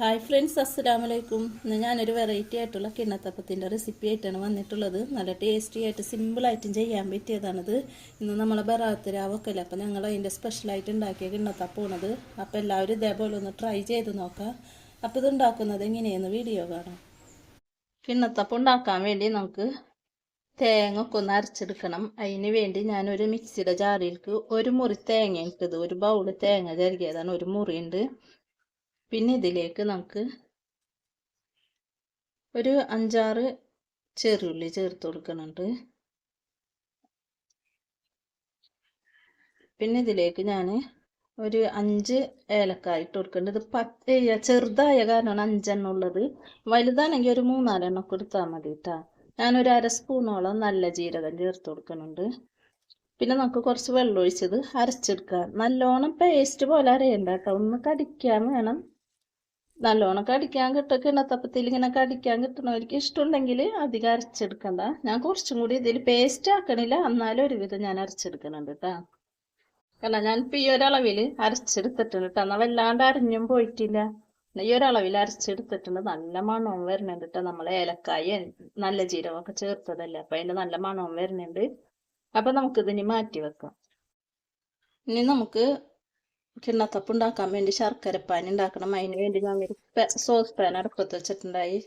Hi friends അസ്സലാമു അലൈക്കും ഇന്ന് ഞാനൊരു വെറൈറ്റി ആയിട്ടുള്ള കിണ്ണത്തപ്പത്തിന്റെ റെസിപ്പി ആയിട്ടാണ് വന്നിട്ടുള്ളത്. നല്ല ടേസ്റ്റി ആയിട്ട് സിമ്പിളായിട്ടും ചെയ്യാൻ പറ്റിയതാണിത്. ഇന്ന് നമ്മളെ ബറാത്ത് രാവൊക്കെയല്ലേ? അപ്പോൾ ഞങ്ങൾ അതിന്റെ സ്പെഷ്യലായിട്ട് ഉണ്ടാക്കിയ കിണ്ണത്തപ്പമാണത്. അപ്പോൾ എല്ലാവരും ഇതേപോലെ ഒന്ന് ട്രൈ ചെയ്ത് നോക്കാം. അപ്പോൾ ഇത് ഉണ്ടാക്കുന്നത് എങ്ങനെയെന്ന് വീഡിയോ കാണാം. കിണ്ണത്തപ്പം ഉണ്ടാക്കാൻ വേണ്ടി നമുക്ക് തേങ്ങ ഒക്കെ ഒന്ന് അരച്ചെടുക്കണം. അതിന് വേണ്ടി ഞാനൊരു മിക്സിയുടെ ജാറിലേക്ക് ഒരു മുറി തേങ്ങ ഇട്ടത് ഒരു ബൗൾ തേങ്ങ ചരുകിയതാണ് ഒരു മുറിയുണ്ട് പിന്നെ ഇതിലേക്ക് നമുക്ക് ഒരു അഞ്ചാറ് ചെറുള്ളി ചേർത്ത് കൊടുക്കുന്നുണ്ട്. പിന്നെ ഇതിലേക്ക് ഞാൻ ഒരു അഞ്ച് ഏലക്കായ ഇട്ട് കൊടുക്കുന്നുണ്ട്. ഇത് പത്ത് ചെറുതായ കാരണമാണ് അഞ്ചെണ്ണം ഉള്ളത്. വലുതാണെങ്കിൽ ഒരു മൂന്നാലെണ്ണം കൊടുത്താൽ മതി കേട്ടോ ഞാനൊരു അര സ്പൂണോളം നല്ല ജീരകം ചേർത്ത് കൊടുക്കുന്നുണ്ട്. പിന്നെ നമുക്ക് കുറച്ച് വെള്ളം ഒഴിച്ചത് അരച്ചെടുക്കുക നല്ലോണം പേസ്റ്റ് പോലെ അരയണ്ട കേട്ടോ ഒന്ന് കടിക്കാൻ വേണം. നല്ലോണം കടിക്കാൻ കിട്ടും കിണത്തപ്പത്തിൽ ഇങ്ങനെ കടിക്കാൻ കിട്ടണവർക്ക് ഇഷ്ടമുണ്ടെങ്കിൽ അധികം അരച്ചെടുക്കണ്ട. ഞാൻ കുറച്ചും കൂടി ഇതിൽ പേസ്റ്റ് ആക്കണില്ല. എന്നാലും ഒരുവിധം ഞാൻ അരച്ചെടുക്കുന്നുണ്ട് കേട്ടോ കാരണം ഇപ്പൊ ഈ ഒരളവിൽ അരച്ചെടുത്തിട്ടുണ്ട് കേട്ടോ എന്നാൽ വല്ലാണ്ട് അരഞ്ഞും പോയിട്ടില്ല. ഈ ഒരളവിൽ അരച്ചെടുത്തിട്ടുണ്ട്. നല്ല മണവും വരുന്നുണ്ട് കേട്ടോ നമ്മൾ ഏലക്കായ നല്ല ജീരകമൊക്കെ ചേർത്തതല്ലേ. അപ്പം അതിന്റെ നല്ല മണവും വരുന്നുണ്ട്. അപ്പം നമുക്കിതിനി മാറ്റി വെക്കാം. ഇനി നമുക്ക് കിണ്ണത്തപ്പ് ഉണ്ടാക്കാൻ വേണ്ടി ശർക്കരപ്പാനി ഉണ്ടാക്കണം. അതിന് വേണ്ടി ഞാൻ ഒരു സോസ് പാൻ അടുപ്പത്ത് വെച്ചിട്ടുണ്ടായി.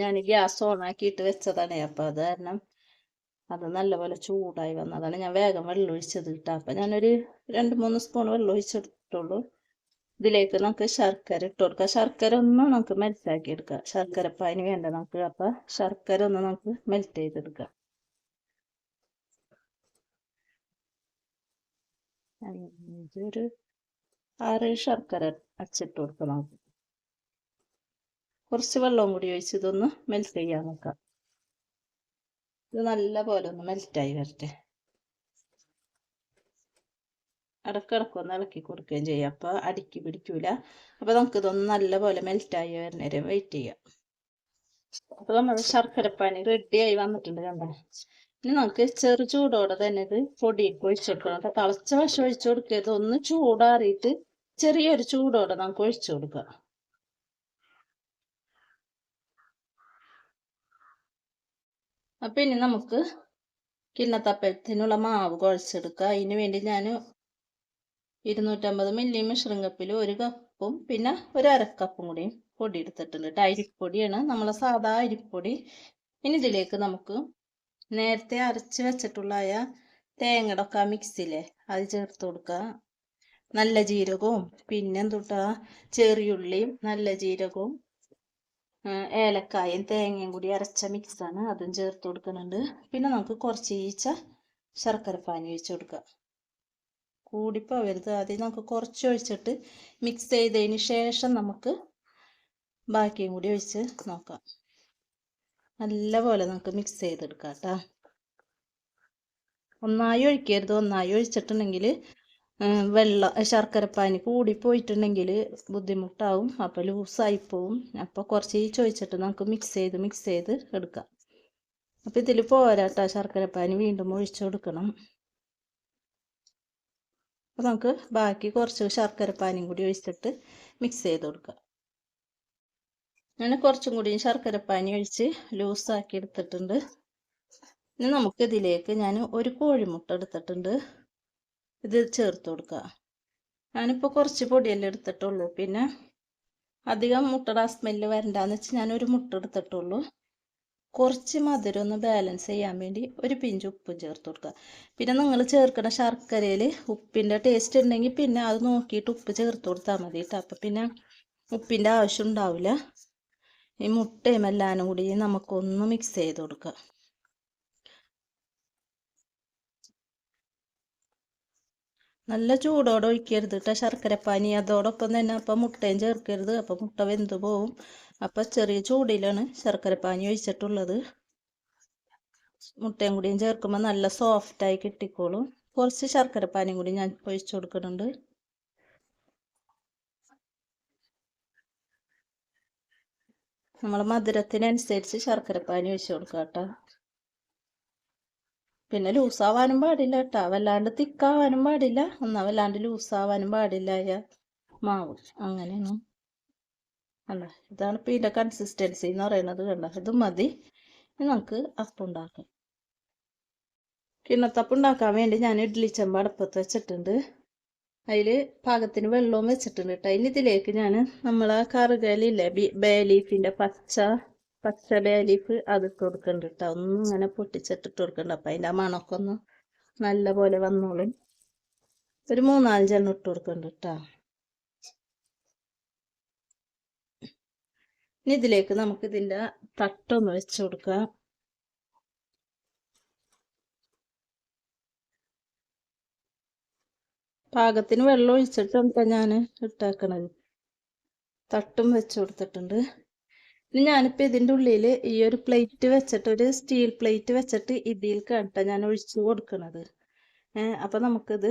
ഞാൻ ഗ്യാസ് ഓൺ ആക്കിയിട്ട് വെച്ചതാണ്. അപ്പോൾ അത് കാരണം അത് നല്ലപോലെ ചൂടായി വന്നതാണ് ഞാൻ വേഗം വെള്ളം ഒഴിച്ചത് കിട്ടാം. അപ്പം ഞാനൊരു രണ്ട് മൂന്ന് സ്പൂൺ വെള്ളം ഒഴിച്ചെടുത്തുള്ളൂ. ഇതിലേക്ക് നമുക്ക് ശർക്കര ഇട്ട് കൊടുക്കാം. ശർക്കര ഒന്ന് നമുക്ക് മെൽറ്റ് ആക്കി എടുക്കാം. ശർക്കരപ്പാനി വേണ്ട നമുക്ക്. അപ്പം ശർക്കര ഒന്ന് നമുക്ക് മെൽറ്റ് ചെയ്തെടുക്കാം. ഒരു ആറ് ശർക്കര അച്ചിട്ട് കൊടുക്കണം. നമുക്ക് കുറച്ച് വെള്ളവും കൂടി ഒഴിച്ച് ഇതൊന്ന് മെൽറ്റ് ചെയ്യാൻ നോക്കാം ഇത് നല്ല പോലെ ഒന്ന് മെൽറ്റായി വരട്ടെ. ഇടക്കിടക്ക് ഒന്ന് ഇളക്കി കൊടുക്കുകയും ചെയ്യാം. അപ്പോൾ അടിക്ക് പിടിക്കൂല. അപ്പോൾ നമുക്കിതൊന്ന് നല്ല പോലെ മെൽറ്റായി വരുന്നേരം വെയിറ്റ് ചെയ്യാം. അപ്പോൾ നമ്മുടെ ശർക്കരപ്പാനി റെഡിയായി വന്നിട്ടുണ്ട് കണ്ടോ? ഇനി നമുക്ക് ചെറു ചൂടോടെ തന്നെ ഇത് പൊടിയൊക്കെ ഒഴിച്ചു കൊടുക്കണം. തിളച്ച വശം ഒഴിച്ചു കൊടുക്കരുത് ഒന്ന് ചൂടാറിയിട്ട് ചെറിയൊരു ചൂടോടെ നമുക്ക് ഒഴിച്ചു കൊടുക്കുക അപ്പം ഇനി നമുക്ക് കിണ്ണത്തപ്പത്തിനുള്ള മാവ് കുഴച്ചെടുക്കുക അതിന് വേണ്ടി ഞാൻ ഇരുന്നൂറ്റമ്പത് മില്ലി മെഷറിംഗ് കപ്പിൽ ഒരു കപ്പും പിന്നെ ഒരു അരക്കപ്പും കൂടിയും പൊടി എടുത്തിട്ടുണ്ട്. അരിപ്പൊടിയാണ്. നമ്മളെ സാധാ അരിപ്പൊടി. ഇനി ഇതിലേക്ക് നമുക്ക് നേരത്തെ അരച്ച് വെച്ചിട്ടുള്ള തേങ്ങയുടെ ഒക്കെ മിക്സിയിലെ അത് ചേർത്ത് കൊടുക്കുക നല്ല ജീരകവും പിന്നെ എന്തുട്ടാ? ചെറിയുള്ളിയും നല്ല ജീരകവും ഏലക്കായും തേങ്ങയും കൂടി അരച്ച മിക്സാണ് അതും ചേർത്ത് കൊടുക്കുന്നുണ്ട്. പിന്നെ നമുക്ക് കുറച്ച് ഈച്ച ശർക്കര പാനി ഒഴിച്ച് കൊടുക്കുക കൂടിപ്പോവരുത് ആദ്യം നമുക്ക് കുറച്ച് ഒഴിച്ചിട്ട് മിക്സ് ചെയ്തതിന് ശേഷം നമുക്ക് ബാക്കിയും കൂടി ഒഴിച്ച് നോക്കാം. നല്ലപോലെ നമുക്ക് മിക്സ് ചെയ്തെടുക്കാം കേട്ടോ ഒന്നായി ഒഴിക്കരുത്. ഒന്നായി ഒഴിച്ചിട്ടുണ്ടെങ്കിൽ വെള്ളം ശർക്കരപ്പാനി കൂടി പോയിട്ടുണ്ടെങ്കിൽ ബുദ്ധിമുട്ടാവും. അപ്പോൾ ലൂസായി പോവും. അപ്പോൾ കുറച്ച് ചോദിച്ചിട്ട് നമുക്ക് മിക്സ് ചെയ്ത് മിക്സ് ചെയ്ത് എടുക്കാം. അപ്പോൾ ഇതിൽ പോരാട്ടോ ശർക്കരപ്പാനി വീണ്ടും ഒഴിച്ചു കൊടുക്കണം. അപ്പോൾ നമുക്ക് ബാക്കി കുറച്ച് ശർക്കരപ്പാനിയും കൂടി ഒഴിച്ചിട്ട് മിക്സ് ചെയ്ത് കൊടുക്കാം. അങ്ങനെ കുറച്ചും കൂടി ശർക്കരപ്പാനി ഒഴിച്ച് ലൂസാക്കി എടുത്തിട്ടുണ്ട്. ഇനി നമുക്ക് ഇതിലേക്ക് ഞാൻ ഒരു കോഴിമുട്ട എടുത്തിട്ടുണ്ട്. ഇത് ചേർത്ത് കൊടുക്കുക ഞാനിപ്പോൾ കുറച്ച് പൊടിയല്ലേ എടുത്തിട്ടുള്ളൂ. പിന്നെ അധികം മുട്ടയുടെ സ്മെല്ല് വരണ്ടാന്ന് വെച്ച് ഞാനൊരു മുട്ട എടുത്തിട്ടുള്ളൂ. കുറച്ച് മധുരം ഒന്ന് ബാലൻസ് ചെയ്യാൻ വേണ്ടി ഒരു പിഞ്ച് ഉപ്പും ചേർത്ത് കൊടുക്കുക പിന്നെ നിങ്ങൾ ചേർക്കുന്ന ശർക്കരയിൽ ഉപ്പിന്റെ ടേസ്റ്റ് ഉണ്ടെങ്കിൽ പിന്നെ അത് നോക്കിയിട്ട് ഉപ്പ് ചേർത്ത് കൊടുത്താൽ മതി കേട്ടോ അപ്പം പിന്നെ ഉപ്പിന്റെ ആവശ്യം ഉണ്ടാവില്ല ഈ മുട്ടയും എല്ലാനും കൂടി നമുക്കൊന്ന് മിക്സ് ചെയ്ത് കൊടുക്കുക നല്ല ചൂടോടെ ഒഴിക്കരുത് കേട്ടോ ശർക്കരപ്പാനി അതോടൊപ്പം തന്നെ അപ്പം മുട്ടയും ചേർക്കരുത്. അപ്പം മുട്ട വെന്ത് പോവും. അപ്പം ചെറിയ ചൂടിലാണ് ശർക്കരപ്പാനി ഒഴിച്ചിട്ടുള്ളത്. മുട്ടയും കൂടിയും ചേർക്കുമ്പോൾ നല്ല സോഫ്റ്റായി കിട്ടിക്കോളും. കുറച്ച് ശർക്കരപ്പാനിയും കൂടി ഞാൻ ഒഴിച്ചു കൊടുക്കുന്നുണ്ട്. നമ്മൾ മധുരത്തിനനുസരിച്ച് ശർക്കരപ്പാനി ഒഴിച്ചു കൊടുക്കാം കേട്ടോ പിന്നെ ലൂസാവാനും പാടില്ല കേട്ടോ വല്ലാണ്ട് തിക്കാവാനും പാടില്ല. എന്നാൽ വല്ലാണ്ട് ലൂസാവാനും പാടില്ല മാവ്. അങ്ങനെയാണ്. അല്ല ഇതാണ് ഇപ്പം ഇതിന്റെ കൺസിസ്റ്റൻസി എന്ന് പറയുന്നത് കണ്ട? ഇത് മതി. നമുക്ക് അപ്പുണ്ടാക്കാം കിണ്ണത്തപ്പം ഉണ്ടാക്കാൻ വേണ്ടി ഞാൻ ഇഡ്ഡലി ചെമ്പ് അടുപ്പത്ത് വെച്ചിട്ടുണ്ട്. അതിൽ പാകത്തിന് വെള്ളവും വെച്ചിട്ടുണ്ട് കേട്ടോ ഇനി ഇതിലേക്ക് ഞാൻ നമ്മളെ കറുകലില്ലേ ബേ ലീഫിന്റെ പച്ച പച്ച ബേ ലീഫ് അത് ഇട്ട് കൊടുക്കുന്നുണ്ട് കേട്ടോ ഒന്നും ഇങ്ങനെ പൊട്ടിച്ചിട്ടിട്ട് കൊടുക്കണ്ട. അപ്പം അതിന്റെ മണമൊക്കെ ഒന്ന് നല്ല പോലെ വന്നോളും. ഒരു മൂന്നാലഞ്ചെണ്ണം ഇട്ട് കൊടുക്കണ്ട കേട്ടോ ഇനി ഇതിലേക്ക് നമുക്ക് ഇതിന്റെ തട്ടൊന്ന് വെച്ച് കൊടുക്കാം. പാകത്തിന് വെള്ളം ഒഴിച്ചിട്ടാണ് ഞാൻ ഇട്ടേക്കണത്. തട്ടും വെച്ച് കൊടുത്തിട്ടുണ്ട്. ഇനി ഞാനിപ്പോൾ ഇതിന്റെ ഉള്ളിൽ ഈ ഒരു പ്ലേറ്റ് വെച്ചിട്ട് ഒരു സ്റ്റീൽ പ്ലേറ്റ് വെച്ചിട്ട് ഇതിൽ കേട്ടോ ഞാൻ ഒഴിച്ചു കൊടുക്കണത്. അപ്പം നമുക്കിത്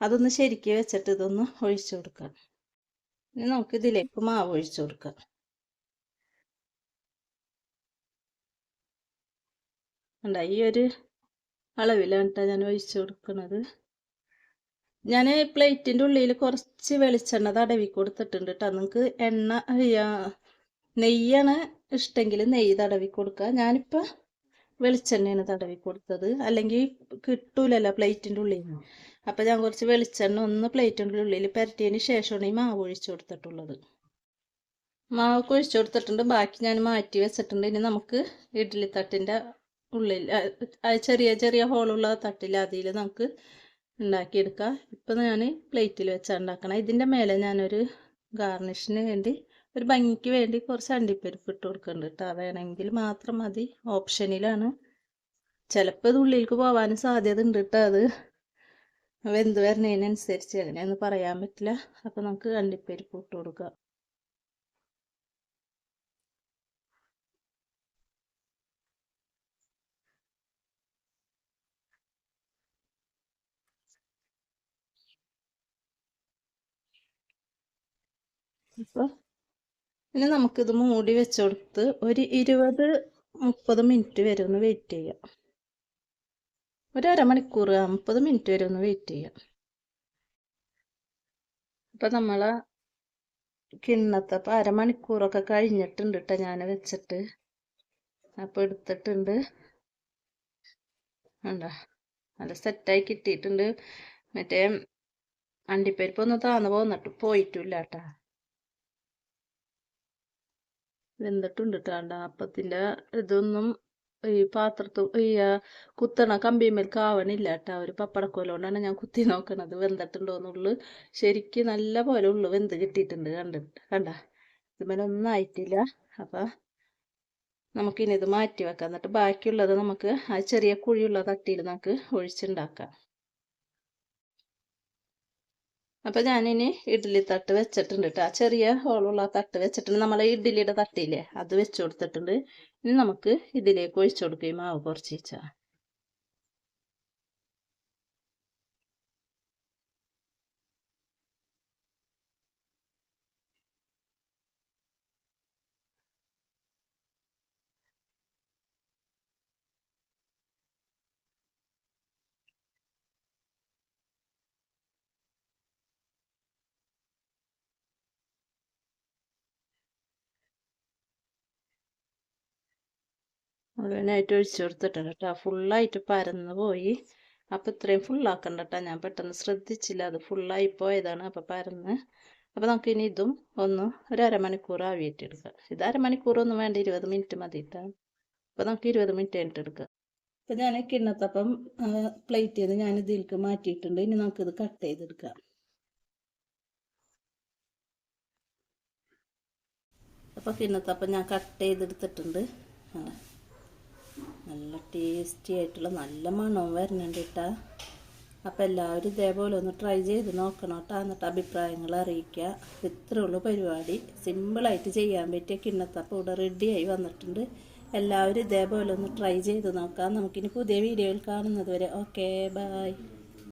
അതൊന്ന് ശരിക്ക് വെച്ചിട്ട് ഇതൊന്ന് ഒഴിച്ചു കൊടുക്കാം. ഇനി നമുക്ക് ഇതിലേക്ക് മാവ് ഒഴിച്ചു കൊടുക്കാം. ഉണ്ട ഈ ഒരു അളവിലാണ് ഞാൻ ഒഴിച്ചു കൊടുക്കുന്നത് ഞാൻ പ്ലേറ്റിന്റെ ഉള്ളിൽ കുറച്ച് വെളിച്ചെണ്ണ തടവി കൊടുത്തിട്ടുണ്ട് കേട്ടോ. നിങ്ങൾക്ക് എണ്ണ നെയ്യാണ് ഇഷ്ടമെങ്കിൽ നെയ്യ് തടവി കൊടുക്കുക. ഞാനിപ്പോൾ വെളിച്ചെണ്ണയാണ് തടവി കൊടുത്തത്. അല്ലെങ്കിൽ കിട്ടൂലല്ലോ പ്ലേറ്റിന്റെ ഉള്ളിൽ അപ്പം ഞാൻ കുറച്ച് വെളിച്ചെണ്ണ ഒന്ന് പ്ലേറ്റിന്റെ ഉള്ളിൽ പുരട്ടിയതിന് ശേഷമാണ് ഈ മാവ് ഒഴിച്ചു കൊടുത്തിട്ടുള്ളത്. മാവ് ഒഴിച്ചു കൊടുത്തിട്ടുണ്ട്. ബാക്കി ഞാൻ മാറ്റി വെച്ചിട്ടുണ്ട്. ഇനി നമുക്ക് ഇഡ്ഡലി തട്ടിന്റെ ഉള്ളിൽ ചെറിയ ചെറിയ ഹോളുള്ള തട്ടിൽ അതിൽ നമുക്ക് ഉണ്ടാക്കിയെടുക്കാം. ഇപ്പം ഞാൻ പ്ലേറ്റിൽ വെച്ചാണ് ഉണ്ടാക്കണം ഇതിന്റെ മേലെ ഞാനൊരു ഗാർണിഷിന് വേണ്ടി ഒരു ഭംഗിക്ക് വേണ്ടി കുറച്ച് അണ്ടിപ്പരിപ്പ് ഇട്ട് കൊടുക്കുന്നുണ്ട് കേട്ടോ വേണമെങ്കിൽ മാത്രം മതി. ഓപ്ഷനിലാണ് ചിലപ്പോൾ ഇത് ഉള്ളിലേക്ക് പോകാനും സാധ്യത ഉണ്ട് കേട്ടോ അത്. വെന്ത് വരുന്നതിനനുസരിച്ച് അങ്ങനെയൊന്നും പറയാൻ പറ്റില്ല. അപ്പം നമുക്ക് അണ്ടിപ്പരിപ്പ് ഇട്ട് കൊടുക്കാം. ഇപ്പോൾ ഇനി നമുക്കിത് മൂടി വെച്ച് കൊടുത്ത് ഒരു ഇരുപത് മുപ്പത് മിനിറ്റ് വരെ ഒന്ന് വെയിറ്റ് ചെയ്യാം. ഒരു അരമണിക്കൂർ മുപ്പത് മിനിറ്റ് വരെ ഒന്ന് വെയിറ്റ് ചെയ്യാം. അപ്പം നമ്മളെ കിണ്ണത്തപ്പം അരമണിക്കൂറൊക്കെ കഴിഞ്ഞിട്ടുണ്ട് കേട്ടോ ഞാൻ വെച്ചിട്ട്. അപ്പോൾ എടുത്തിട്ടുണ്ട്. ഉണ്ടോ നല്ല സെറ്റായി കിട്ടിയിട്ടുണ്ട്. മറ്റേ അണ്ടിപ്പരിപ്പൊന്നും താന്ന് പോന്നിട്ട് പോയിട്ടില്ല കേട്ടോ വെന്തിട്ടുണ്ട് കേട്ടാണ്ട അപ്പത്തിന്റെ ഇതൊന്നും ഈ പാത്രത്ത് ഈ കുത്തണ കമ്പിമേൽ കാവണില്ല കേട്ടോ ഒരു പപ്പടക്കോലോണ്ടാണ് ഞാൻ കുത്തി നോക്കണത്. വെന്തിട്ടുണ്ടോന്നുള്ളു ശരിക്ക് നല്ല പോലെ ഉള്ളു വെന്ത് കിട്ടിയിട്ടുണ്ട് കണ്ടിട്ട് കണ്ട? ഇതുമേലെ ഒന്നും ആയിട്ടില്ല. അപ്പം നമുക്കിനി ഇത് മാറ്റി വെക്കാം. എന്നിട്ട് ബാക്കിയുള്ളത് നമുക്ക് ആ ചെറിയ കുഴിയുള്ള തട്ടിയിൽ നമുക്ക് ഒഴിച്ചുണ്ടാക്കാം. അപ്പം ഞാനിനി ഇഡ്ഡലി തട്ട് വെച്ചിട്ടുണ്ട് കേട്ടോ ആ ചെറിയ ഹോളുള്ള തട്ട് വെച്ചിട്ടുണ്ട്. നമ്മളെ ഇഡ്ഡലിയുടെ തട്ടില്ലേ? അത് വെച്ച് കൊടുത്തിട്ടുണ്ട്. ഇനി നമുക്ക് ഇതിലേക്ക് ഒഴിച്ചു കൊടുക്കുകയും മാവ് കുറച്ച് വെച്ചാൽ മുഴുവനായിട്ട് ഒഴിച്ചു കൊടുത്തിട്ടുണ്ട് കേട്ടോ. ഫുള്ളായിട്ട് പരന്ന് പോയി. അപ്പോൾ ഇത്രയും ഫുള്ളാക്കണ്ട കേട്ടോ ഞാൻ പെട്ടെന്ന് ശ്രദ്ധിച്ചില്ല. അത് ഫുള്ളായി പോയതാണ് അപ്പോൾ പരന്ന്. അപ്പോൾ നമുക്ക് ഇനി ഇതും ഒന്ന് ഒരു അരമണിക്കൂർ ആവിയിട്ടെടുക്കാം ഇത് അരമണിക്കൂറൊന്നും വേണ്ട. ഇരുപത് മിനിറ്റ് മതി കേട്ടോ. അപ്പോൾ നമുക്ക് ഇരുപത് മിനിറ്റ് കഴിഞ്ഞിട്ട് എടുക്കാം. അപ്പോൾ ഞാൻ കിണ്ണത്തപ്പം പ്ലേറ്റ് ചെയ്ത് ഞാൻ ഇതിലേക്ക് മാറ്റിയിട്ടുണ്ട്. ഇനി നമുക്കിത് കട്ട് ചെയ്തെടുക്കാം. അപ്പോൾ കിണ്ണത്തപ്പം ഞാൻ കട്ട് ചെയ്തെടുത്തിട്ടുണ്ട്. നല്ല ടേസ്റ്റി ആയിട്ടുള്ള നല്ല മണവും വരുന്നുണ്ട് കേട്ടാ അപ്പോൾ എല്ലാവരും ഇതേപോലെ ഒന്ന് ട്രൈ ചെയ്ത് നോക്കണം കേട്ടോ എന്നിട്ട് അഭിപ്രായങ്ങൾ അറിയിക്കുക ഇത്രയേ ഉള്ളൂ പരിപാടി. സിമ്പിളായിട്ട് ചെയ്യാൻ പറ്റിയ കിണ്ണത്തപ്പം ഇവിടെ റെഡിയായി വന്നിട്ടുണ്ട്. എല്ലാവരും ഇതേപോലെ ഒന്ന് ട്രൈ ചെയ്ത് നോക്കാം. നമുക്കിനി പുതിയ വീഡിയോയിൽ കാണുന്നത് വരെ. Okay bye